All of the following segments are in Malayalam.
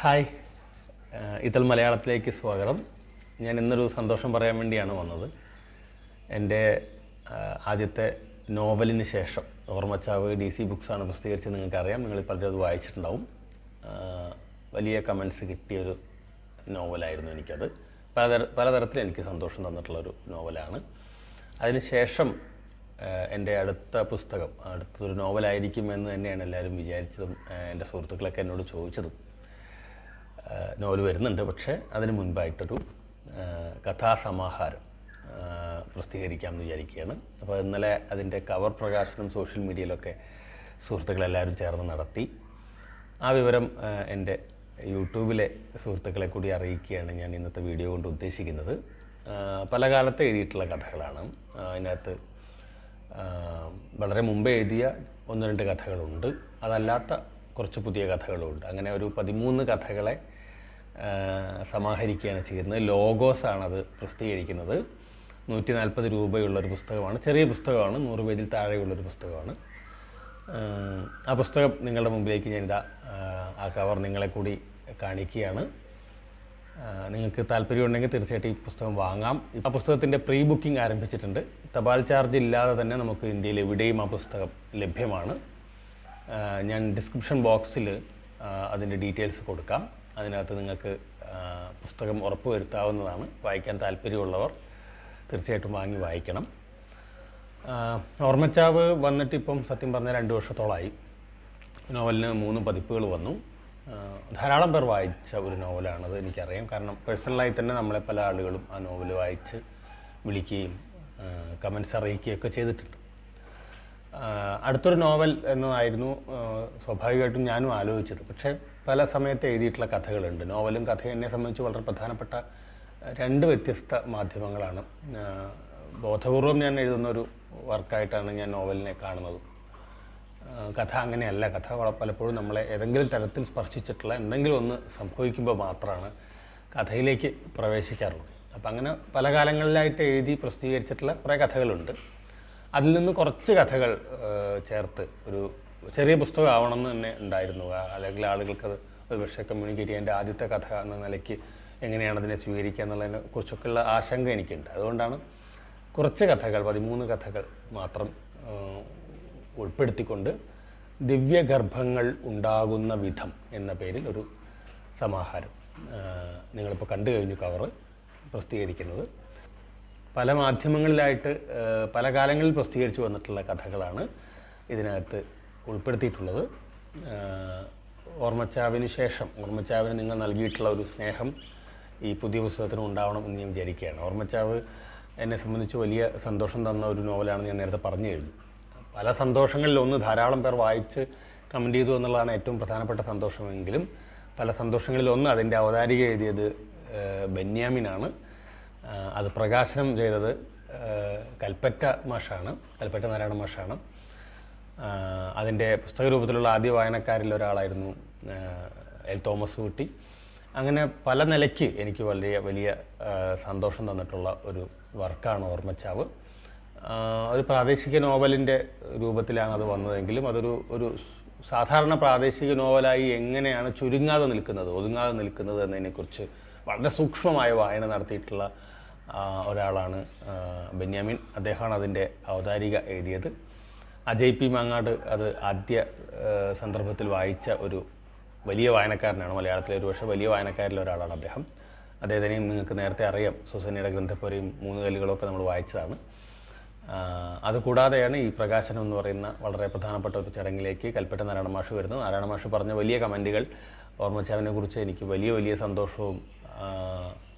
ഹായ്. ഇതൽ മലയാളത്തിലേക്ക് സ്വാഗതം. ഞാൻ ഇന്നൊരു സന്തോഷം പറയാൻ വേണ്ടിയാണ് വന്നത്. എന്റെ ആദ്യത്തെ നോവലിന് ശേഷം ഓർമ്മച്ചാവ് ഡി സി ബുക്സാണ് പ്രസിദ്ധീകരിച്ചത് നിങ്ങൾക്കറിയാം. നിങ്ങൾ പലരും അത് വായിച്ചിട്ടുണ്ടാവും. വലിയ കമൻസ് കിട്ടിയൊരു നോവലായിരുന്നു എനിക്കത്. പലതര പലതരത്തിൽ എനിക്ക് സന്തോഷം തന്നിട്ടുള്ളൊരു നോവലാണ്. അതിനുശേഷം എന്റെ അടുത്ത പുസ്തകം അടുത്തൊരു നോവലായിരിക്കും എന്ന് തന്നെയാണ് എല്ലാവരും വിചാരിച്ചതും എന്റെ സുഹൃത്തുക്കളൊക്കെ എന്നോട് ചോദിച്ചതും. നോവൽ വരുന്നുണ്ട്. പക്ഷേ അതിന് മുൻപായിട്ടൊരു കഥാസമാഹാരം പ്രസിദ്ധീകരിക്കാം പ്രസിദ്ധീകരിക്കാമെന്ന് വിചാരിക്കുകയാണ്. അപ്പോൾ ഇന്നലെ അതിന്റെ കവർ പ്രകാശനം സോഷ്യൽ മീഡിയയിലൊക്കെ സുഹൃത്തുക്കളെല്ലാവരും ചേർന്ന് നടത്തി. ആ വിവരം എന്റെ യൂട്യൂബിലെ സുഹൃത്തുക്കളെ കൂടി അറിയിക്കുകയാണ് ഞാൻ ഇന്നത്തെ വീഡിയോ കൊണ്ട് ഉദ്ദേശിക്കുന്നത്. പല കാലത്ത് എഴുതിയിട്ടുള്ള കഥകളാണ്. അതിനകത്ത് വളരെ മുമ്പേ എഴുതിയ ഒന്ന് രണ്ട് കഥകളുണ്ട്. അതല്ലാത്ത കുറച്ച് പുതിയ കഥകളുണ്ട് അങ്ങനെ ഒരു പതിമൂന്ന് കഥകളെ സമാഹരിക്കുകയാണ് ചെയ്യുന്നത്. അത് പ്രസിദ്ധീകരിക്കുന്നത്. നൂറ്റി നാൽപ്പത് രൂപയുള്ളൊരു പുസ്തകമാണ്. ചെറിയ പുസ്തകമാണ്. നൂറ് പേജിൽ താഴെയുള്ളൊരു പുസ്തകമാണ്. ആ പുസ്തകം നിങ്ങളുടെ മുമ്പിലേക്ക് ഞാനിതാ ആ കവർ നിങ്ങളെ കൂടി കാണിക്കുകയാണ്. നിങ്ങൾക്ക് താല്പര്യമുണ്ടെങ്കിൽ തീർച്ചയായിട്ടും ഈ പുസ്തകം വാങ്ങാം. ആ പുസ്തകത്തിന്റെ പ്രീ ബുക്കിംഗ് ആരംഭിച്ചിട്ടുണ്ട്. തപാൽ ചാർജ് ഇല്ലാതെ തന്നെ നമുക്ക് ഇന്ത്യയിൽ എവിടെയും ആ പുസ്തകം ലഭ്യമാണ്. ഞാൻ ഡിസ്ക്രിപ്ഷൻ ബോക്സിൽ അതിന്റെ ഡീറ്റെയിൽസ് കൊടുക്കാം. അതിനകത്ത് നിങ്ങൾക്ക് പുസ്തകം ഉറപ്പുവരുത്താവുന്നതാണ്. വായിക്കാൻ താല്പര്യമുള്ളവർ തീർച്ചയായിട്ടും വാങ്ങി വായിക്കണം. ഓർമ്മച്ചാവ് വന്നിട്ടിപ്പം സത്യം പറഞ്ഞാൽ രണ്ട് വർഷത്തോളമായി നോവലിന് മൂന്ന് പതിപ്പുകൾ വന്നു. ധാരാളം പേർ വായിച്ച ഒരു നോവലാണത് എനിക്കറിയാം. കാരണം പേഴ്സണലായി തന്നെ നമ്മളെ പല ആളുകളും ആ നോവൽ വായിച്ച് വിളിക്കുകയും കമൻസ് അറിയിക്കുകയൊക്കെ ചെയ്തിട്ടുണ്ട്. അടുത്തൊരു നോവൽ എന്നതായിരുന്നു സ്വാഭാവികമായിട്ടും ഞാനും ആലോചിച്ചത്. പക്ഷേ പല സമയത്ത് എഴുതിയിട്ടുള്ള കഥകളുണ്ട്. നോവലും കഥയും എന്നെ സംബന്ധിച്ച് വളരെ പ്രധാനപ്പെട്ട രണ്ട് വ്യത്യസ്ത മാധ്യമങ്ങളാണ്. ബോധപൂർവം ഞാൻ എഴുതുന്ന ഒരു വർക്കായിട്ടാണ് ഞാൻ നോവലിനെ കാണുന്നത്. കഥ അങ്ങനെയല്ല. കഥ പലപ്പോഴും നമ്മളെ ഏതെങ്കിലും തരത്തിൽ സ്പർശിച്ചിട്ടുള്ള എന്തെങ്കിലും ഒന്ന് സംഭവിക്കുമ്പോൾ മാത്രമാണ് കഥയിലേക്ക് പ്രവേശിക്കാറുള്ളത്. അപ്പം അങ്ങനെ പല കാലങ്ങളിലായിട്ട് എഴുതി പ്രസിദ്ധീകരിച്ചിട്ടുള്ള കുറേ കഥകളുണ്ട്. അതിൽ നിന്ന് കുറച്ച് കഥകൾ ചേർത്ത് ഒരു ചെറിയ പുസ്തകം എന്ന് തന്നെ ഉണ്ടായിരുന്നു. അല്ലെങ്കിൽ ആളുകൾക്കത് ഒരു പക്ഷേ കമ്മ്യൂണിക്കേറ്റ് ചെയ്യാൻ ആദ്യത്തെ കഥ എന്ന നിലയ്ക്ക് എങ്ങനെയാണ് അതിനെ സ്വീകരിക്കുക എന്നുള്ളതിനെ കുറിച്ചൊക്കെയുള്ള ആശങ്ക എനിക്കുണ്ട്. അതുകൊണ്ടാണ് കുറച്ച് കഥകൾ പതിമൂന്ന് കഥകൾ മാത്രം ഉൾപ്പെടുത്തിക്കൊണ്ട് ദിവ്യഗർഭങ്ങൾ ഉണ്ടാകുന്ന വിധം എന്ന പേരിൽ ഒരു സമാഹാരം നിങ്ങളിപ്പോൾ കണ്ടു കഴിഞ്ഞു കവറ് പ്രസിദ്ധീകരിക്കുന്നത്. പല മാധ്യമങ്ങളിലായിട്ട് പല കാലങ്ങളിൽ പ്രസിദ്ധീകരിച്ചു വന്നിട്ടുള്ള കഥകളാണ് ഇതിനകത്ത് ഉൾപ്പെടുത്തിയിട്ടുള്ളത്. ഓർമ്മച്ചാവിന് ശേഷം ഓർമ്മച്ചാവിന് നിങ്ങൾ നൽകിയിട്ടുള്ള ഒരു സ്നേഹം ഈ പുതിയ പുസ്തകത്തിന് ഉണ്ടാവണം എന്ന് ഞാൻ വിചാരിക്കുകയാണ്. ഓർമ്മച്ചാവ് എന്നെ സംബന്ധിച്ച് വലിയ സന്തോഷം തന്ന ഒരു നോവലാണ് ഞാൻ നേരത്തെ പറഞ്ഞു കഴിഞ്ഞു. പല സന്തോഷങ്ങളിൽ ഒന്ന് ധാരാളം പേർ വായിച്ച് കമന്റ് ചെയ്തു എന്നുള്ളതാണ് ഏറ്റവും പ്രധാനപ്പെട്ട സന്തോഷമെങ്കിലും പല സന്തോഷങ്ങളിൽ ഒന്ന് അതിന്റെ അവതാരിക എഴുതിയത് ബെന്യാമിനാണ്. അത് പ്രകാശനം ചെയ്തത് കൽപ്പറ്റ മാഷാണ് കൽപ്പറ്റ നാരായണ മാഷാണ്. അതിന്റെ പുസ്തക രൂപത്തിലുള്ള ആദ്യ വായനക്കാരിൽ ഒരാളായിരുന്നു എൽ തോമസ് കുട്ടി. അങ്ങനെ പല നിലയ്ക്ക് എനിക്ക് വലിയ വലിയ സന്തോഷം തന്നിട്ടുള്ള ഒരു വർക്കാണ് ഓർമ്മച്ചാവ്. ഒരു പ്രാദേശിക നോവലിന്റെ രൂപത്തിലാണ് അത് വന്നതെങ്കിലും അതൊരു ഒരു സാധാരണ പ്രാദേശിക നോവലായി എങ്ങനെയാണ് ചുരുങ്ങാതെ നിൽക്കുന്നത് ഒതുങ്ങാതെ നിൽക്കുന്നത് എന്നതിനെക്കുറിച്ച് വളരെ സൂക്ഷ്മമായ വായന നടത്തിയിട്ടുള്ള ഒരാളാണ് ബെന്യാമിൻ. അദ്ദേഹമാണ് അതിന്റെ അവതാരിക എഴുതിയത്. അജയ് പി മാങ്ങാട് അത് ആദ്യ സന്ദർഭത്തിൽ വായിച്ച ഒരു വലിയ വായനക്കാരനാണ് മലയാളത്തിലെ ഒരു പക്ഷേ വലിയ വായനക്കാരിൽ ഒരാളാണ് അദ്ദേഹം. അദ്ദേഹത്തിനെയും നിങ്ങൾക്ക് നേരത്തെ അറിയാം. സുസനയുടെ ഗ്രന്ഥപ്പുരയും മൂന്ന് കല്ലുകളൊക്കെ നമ്മൾ വായിച്ചതാണ്. അതുകൂടാതെയാണ് ഈ പ്രകാശനം എന്ന് പറയുന്ന വളരെ പ്രധാനപ്പെട്ട ഒരു ചടങ്ങിലേക്ക് കൽപ്പറ്റ നാരായണ മാഷ് വരുന്നത്. നാരായണ മാഷ് പറഞ്ഞ വലിയ കമന്റുകൾ ഓർമ്മച്ചാവിനെ കുറിച്ച് എനിക്ക് വലിയ വലിയ സന്തോഷവും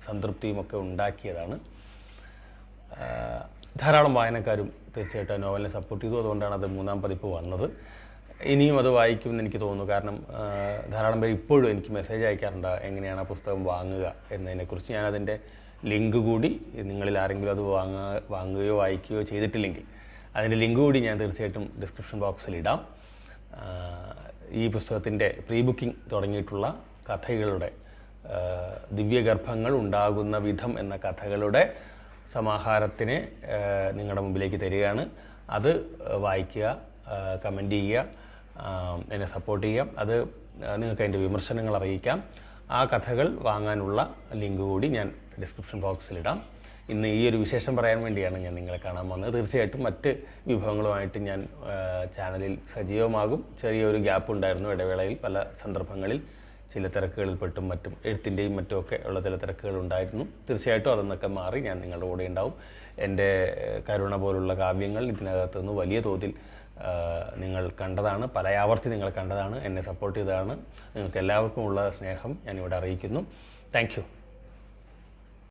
സംതൃപ്തിയും ഒക്കെ ഉണ്ടാക്കിയതാണ്. ധാരാളം വായനക്കാരും തീർച്ചയായിട്ടും നോവലിനെ സപ്പോർട്ട് ചെയ്തു. അതുകൊണ്ടാണ് അത് മൂന്നാം പതിപ്പ് വന്നത്. ഇനിയും അത് വായിക്കുമെന്ന് എനിക്ക് തോന്നുന്നു. കാരണം ധാരാളം പേര് ഇപ്പോഴും എനിക്ക് മെസ്സേജ് അയക്കാറുണ്ട്. എങ്ങനെയാണ് ആ പുസ്തകം വാങ്ങുക എന്നതിനെക്കുറിച്ച് ഞാനതിന്റെ ലിങ്ക് കൂടി നിങ്ങളിൽ ആരെങ്കിലും അത് വാങ്ങുക വാങ്ങുകയോ വായിക്കുകയോ ചെയ്തിട്ടില്ലെങ്കിൽ അതിന്റെ ലിങ്ക് കൂടി ഞാൻ തീർച്ചയായിട്ടും ഡിസ്ക്രിപ്ഷൻ ബോക്സിൽ ഇടാം. ഈ പുസ്തകത്തിന്റെ പ്രീ ബുക്കിംഗ് തുടങ്ങിയിട്ടുള്ള കഥകളുടെ ദിവ്യഗർഭങ്ങൾ ഉണ്ടാകുന്ന വിധം എന്ന കഥകളുടെ സമാഹാരത്തിനെ നിങ്ങളുടെ മുമ്പിലേക്ക് തരികയാണ്. അത് വായിക്കുക കമന്റ് ചെയ്യുക എന്നെ സപ്പോർട്ട് ചെയ്യാം അത് നിങ്ങൾക്ക് അതിന്റെ വിമർശനങ്ങൾ അറിയിക്കാം. ആ കഥകൾ വാങ്ങാനുള്ള ലിങ്ക് കൂടി ഞാൻ ഡിസ്ക്രിപ്ഷൻ ബോക്സിലിടാം ഇന്ന് ഈ ഒരു വിശേഷം പറയാൻ വേണ്ടിയാണ് ഞാൻ നിങ്ങളെ കാണാൻ വന്നത്. തീർച്ചയായിട്ടും മറ്റ് വിഭവങ്ങളുമായിട്ട് ഞാൻ ചാനലിൽ സജീവമാകും. ചെറിയൊരു ഗ്യാപ്പ് ഉണ്ടായിരുന്നു ഇടവേളയിൽ പല സന്ദർഭങ്ങളിൽ. ചില തിരക്കുകളിൽപ്പെട്ടും മറ്റും എഴുത്തിന്റെയും മറ്റുമൊക്കെ ഉള്ള ചില തിരക്കുകൾ ഉണ്ടായിരുന്നു. തീർച്ചയായിട്ടും അതൊന്നൊക്കെ മാറി ഞാൻ നിങ്ങളുടെ കൂടെ ഉണ്ടാവും. എന്റെ കരുണ പോലുള്ള കാവ്യങ്ങൾ ഇതിനകത്ത് നിന്ന് വലിയ തോതിൽ നിങ്ങൾ കണ്ടതാണ് പല ആവർത്തി നിങ്ങൾ കണ്ടതാണ് എന്നെ സപ്പോർട്ട് ചെയ്തതാണ്. നിങ്ങൾക്ക് എല്ലാവർക്കുമുള്ള സ്നേഹം ഞാനിവിടെ അറിയിക്കുന്നു. താങ്ക്